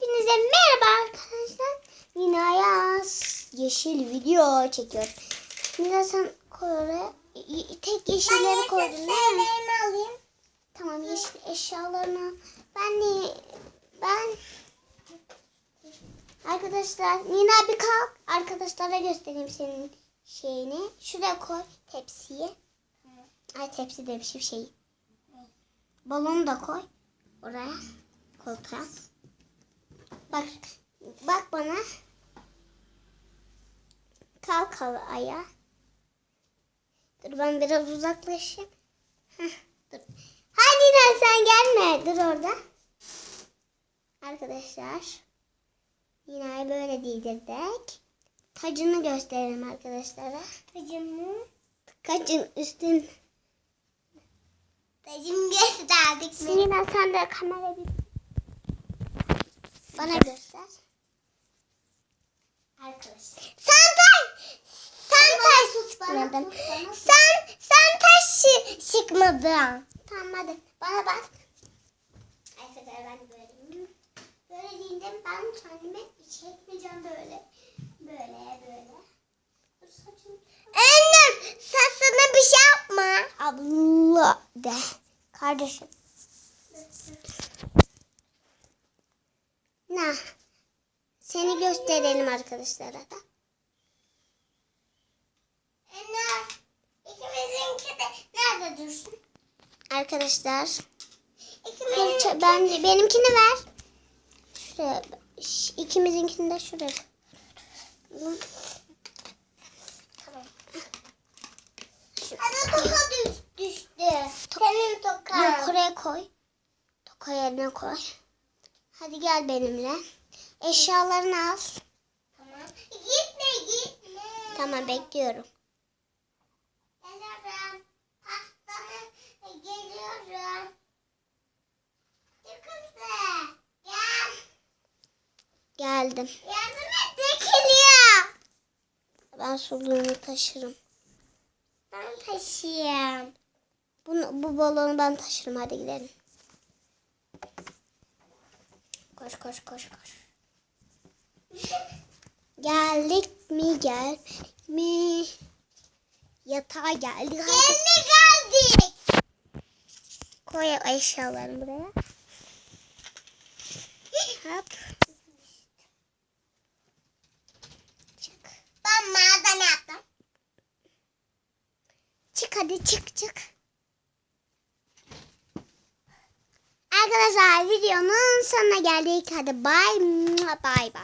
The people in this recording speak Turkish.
Hepinize merhaba arkadaşlar. Yine Ayaz yeşil video çekiyor. Mira sen koy oraya. Tek yeşilleri koydun değil mi? alayım. Tamam yeşil eşyalarını. Ben de ben Arkadaşlar Nina bir kalk. Arkadaşlara göstereyim senin şeyini. Şuraya koy tepsiyi. Ay tepsi demişim şey. Balonu da koy. Oraya. Koltuğa. Bak. Bak bana. Kalk al ayağa. Dur ben biraz uzaklaşayım. Heh, dur. Hadi Nina sen gelme. Dur orada. Arkadaşlar. Nina'yı böyle giydirdik. Tacını gösterelim arkadaşlara. Tacımı. Tacın üstün. Tacımı gösterdik? Nina sen de kamera bir bana göster. Arkadaşlar. Sen taş, sen taş sıkmadın. Sen, sen taş sıkmadın. Tamam hadi bana bak. Arkadaşlar ben böyle böyle giyindim. Ben kendime çekmeyeceğim böyle. Böyle böyle. Dur saçım. Annem saçına bir şey yapma. Abla de. Kardeşim. Ne? Seni gösterelim arkadaşlara da. Anne. İkimizinki de nerede dursun? Arkadaşlar. İkimizin Fırça, ben benimkini ver. Şuraya. ikimizinkini de şuraya. Hadi toka düş, düştü. Senin tokan. Yok oraya koy. Toka yerine koy. Hadi gel benimle. Eşyalarını al. Tamam. Gitme gitme. Tamam bekliyorum. Geliyorum. Hastane geliyorum. Çıkıntı. Gel. Geldim. Yardım et. Dökülüyor. Ben suluğunu taşırım. Ben taşıyayım. Bunu, bu balonu ben taşırım. Hadi gidelim. Koş koş koş koş. Geldik mi geldik mi? Yatağa geldik. Geldi geldik. Koy eşyalarını buraya. Hop. Çık. Ben malzeme yaptım. Çık hadi çık çık. Arkadaşlar videonun sonuna geldik. Hadi bay bay bay.